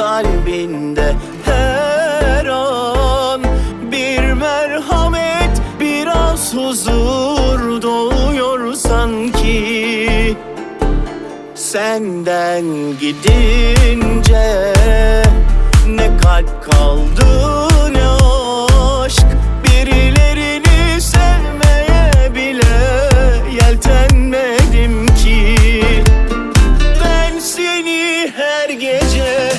kalbinde her an Bir merhamet biraz huzur doğuyor sanki. Senden gidince ne kalp kaldı ne aşk. Birilerini sevmeye bile yeltenmedim ki. Ben seni her gece